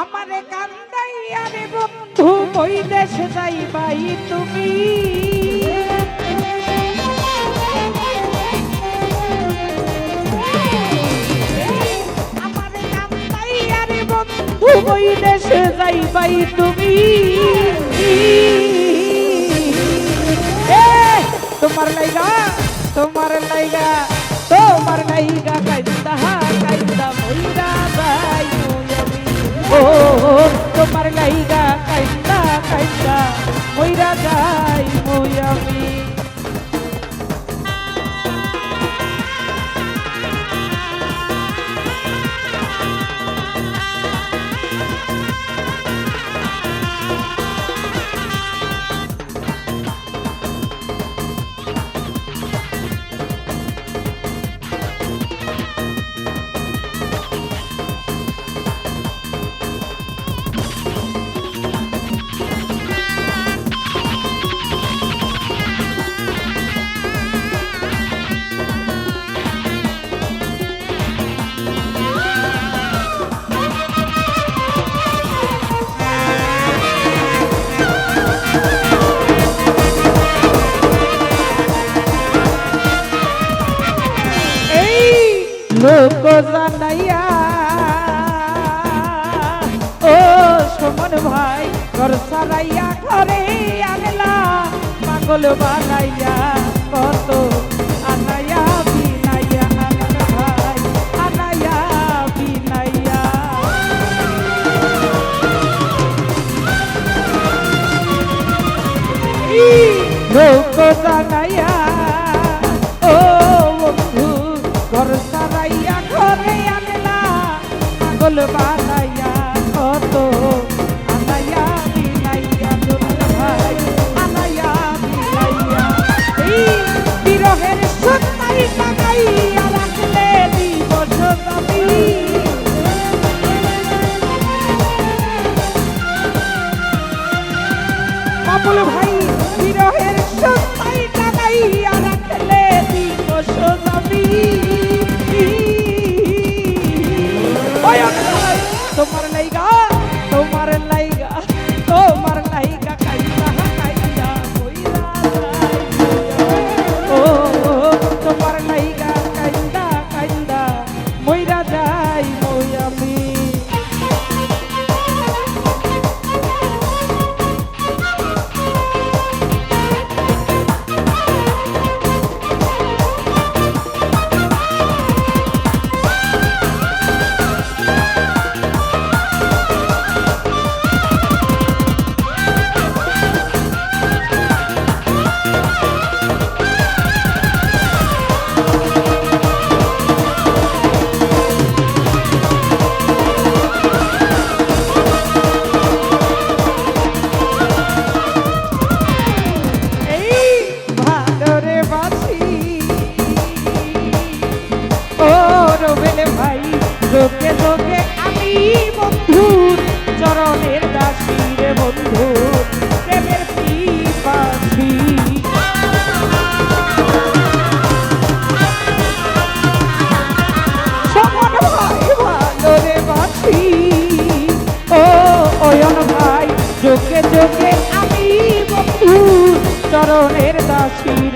আমারে কান্দাইয়া রে বন্ধু ওই দেশে যাই পাই তুমি। ওই দেশে যাইবাই তুমি। তোমার লাইগা তোমার লাইগা তোমার লাইগা কাইন্দা কাইন্দা মইরা যাই ও পাগল বানাইয়া। চরণের দাসী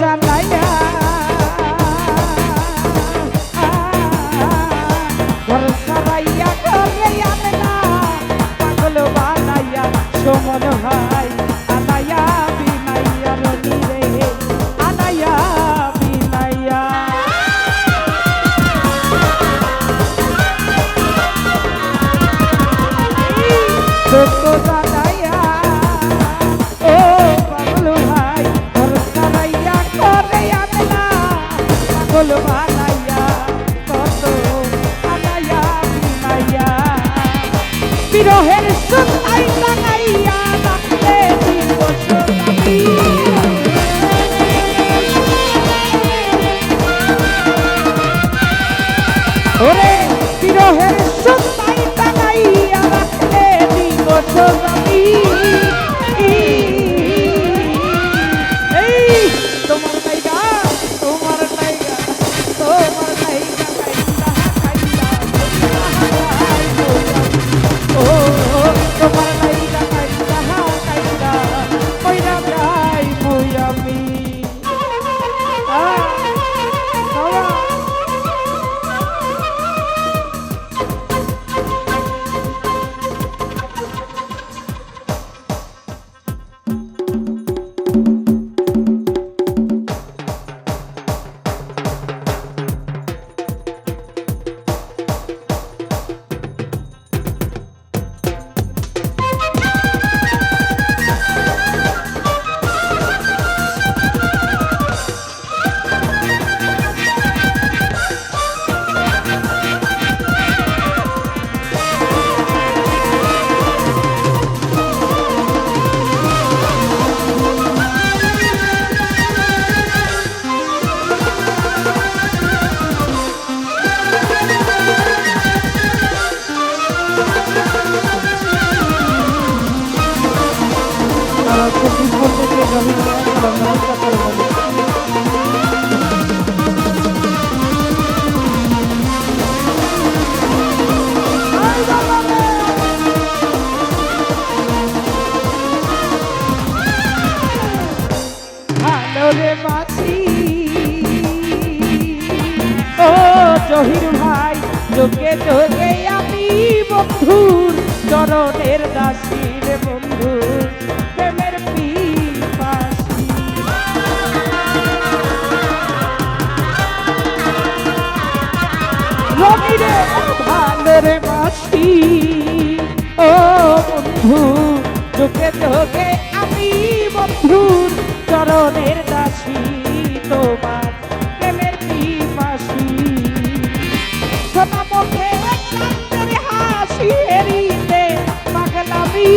চাই রহির ভাই যোগে তোকে আমি বন্ধুর চরণের দাসীর বন্ধু ভালোরে পিপাসী ও বন্ধু চোখে যোগে ঝিয়েরিতে পাগলামি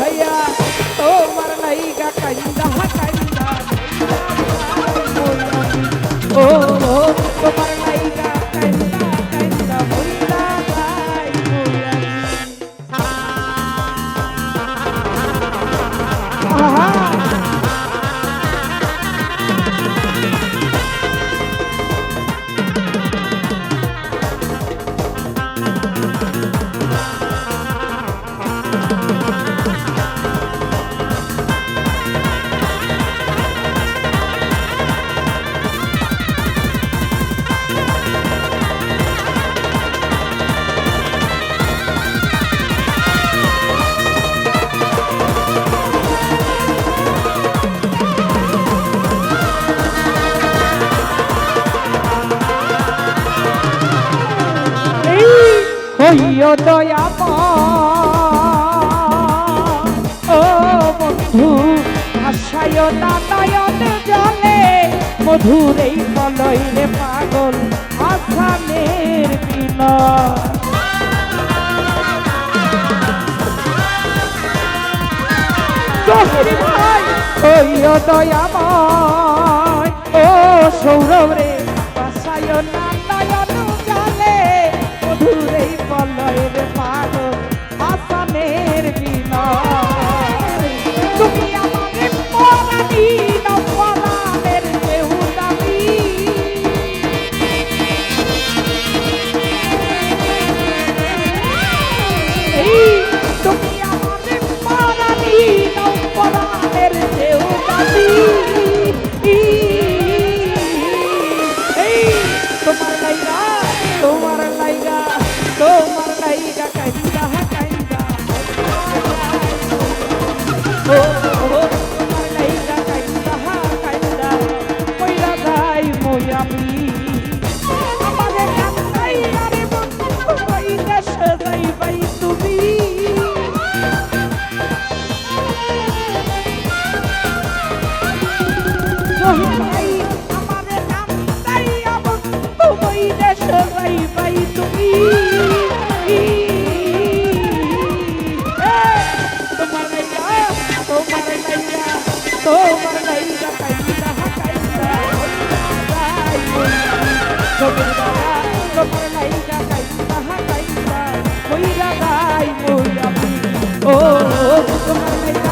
হইয়া তোমার নাইগা কাইন্দা কাইন্দা। ও তোমার হইও দয়া ও বন্ধু, আশায় না নয়ন জলে মধুর এই বলই পাগল আসামের বিনয় হইও দয়া ও সৌরভ রে Come on, baby.